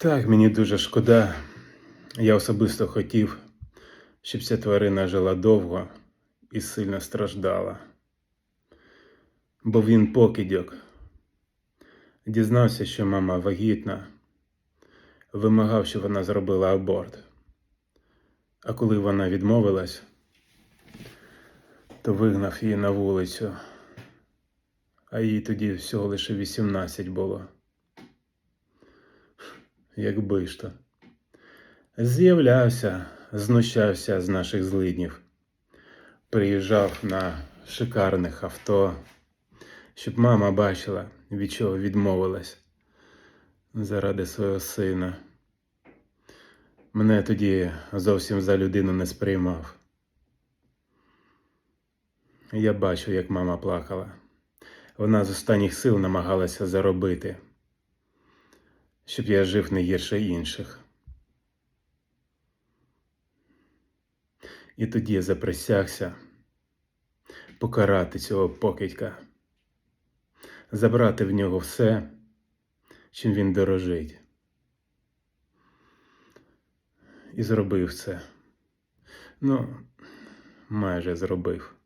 Так, мені дуже шкода. Я особисто хотів, щоб ця тварина жила довго і сильно страждала. Бо він покидьок. Дізнався, що мама вагітна, вимагав, щоб вона зробила аборт. А коли вона відмовилась, то вигнав її на вулицю, а їй тоді всього лише 18 було. Якби ж то. З'являвся, знущався з наших злиднів, приїжджав на шикарних авто, щоб мама бачила, від чого відмовилась заради свого сина. Мене тоді зовсім за людину не сприймав. Я бачив, як мама плакала. Вона з останніх сил намагалася заробити, щоб я жив не гірше інших. І тоді я заприсягся покарати цього покидька, забрати в нього все, чим він дорожить. І зробив це. Ну, майже зробив.